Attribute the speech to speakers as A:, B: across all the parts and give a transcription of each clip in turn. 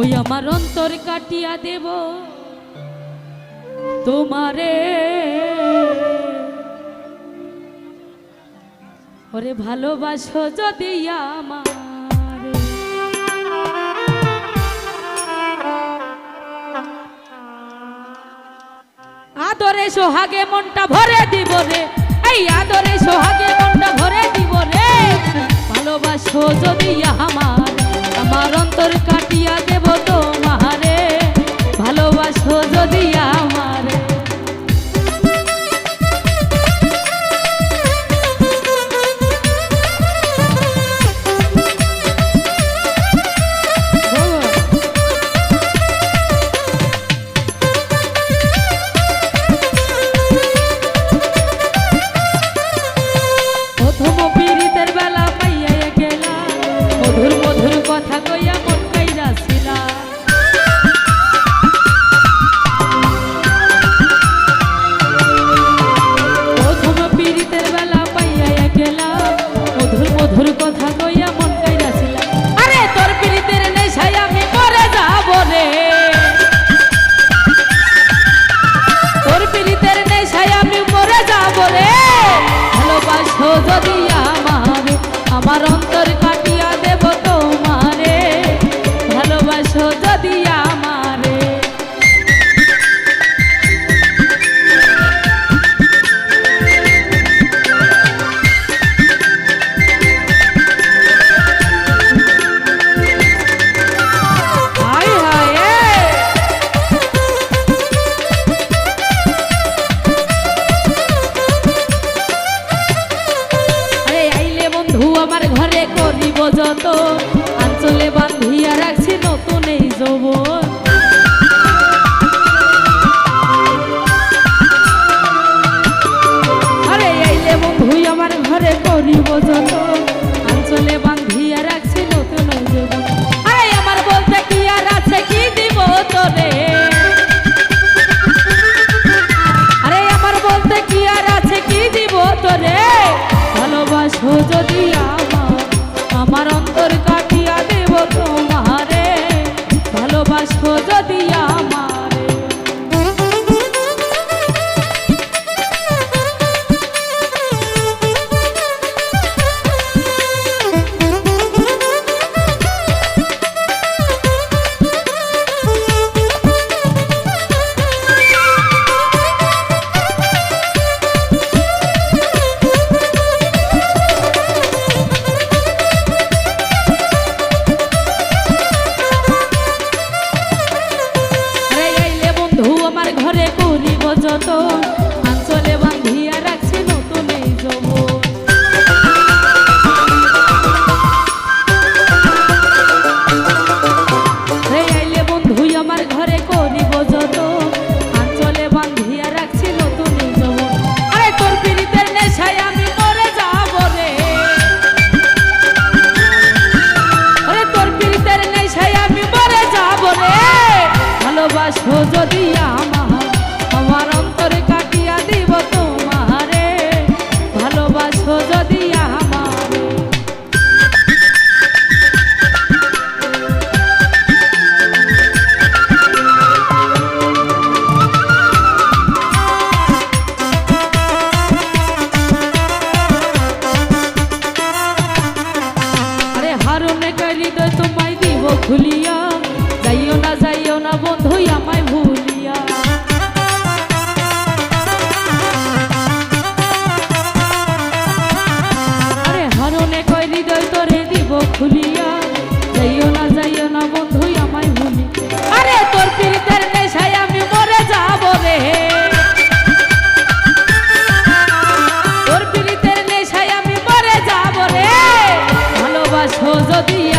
A: ওই আমার অন্তর কাটিয়া দেব। তোমারে। ওরে ভালোবাসো যদি আমার। আদরে সোহাগে মনটা ভরে দিব রে। এই আদরে সোহাগে মনটা ভরে দিব রে। ভালোবাসো যদি আমার। আমার অন্তর কাটিয়া দে Marón. যৌবন আরে আইলে বন্ধু আমার ঘরে করিব যত ভালোবাসো যদি আমার? আমার অন্তরে কাটিয়া দিব তোমারে। ভালোবাসো যদি খুলিয়া। যাইও না যাই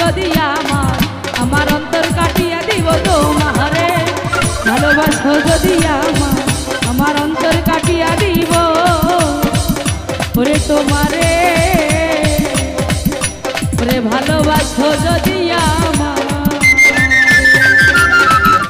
A: যদি আমার আমার অন্তর কাটিয়া দিব তোমারে। ভালোবাসো যদি আমার আমার অন্তর কাটিয়া দিব। ওরে তোমারে, ওরে ভালোবাসো যদি আমার।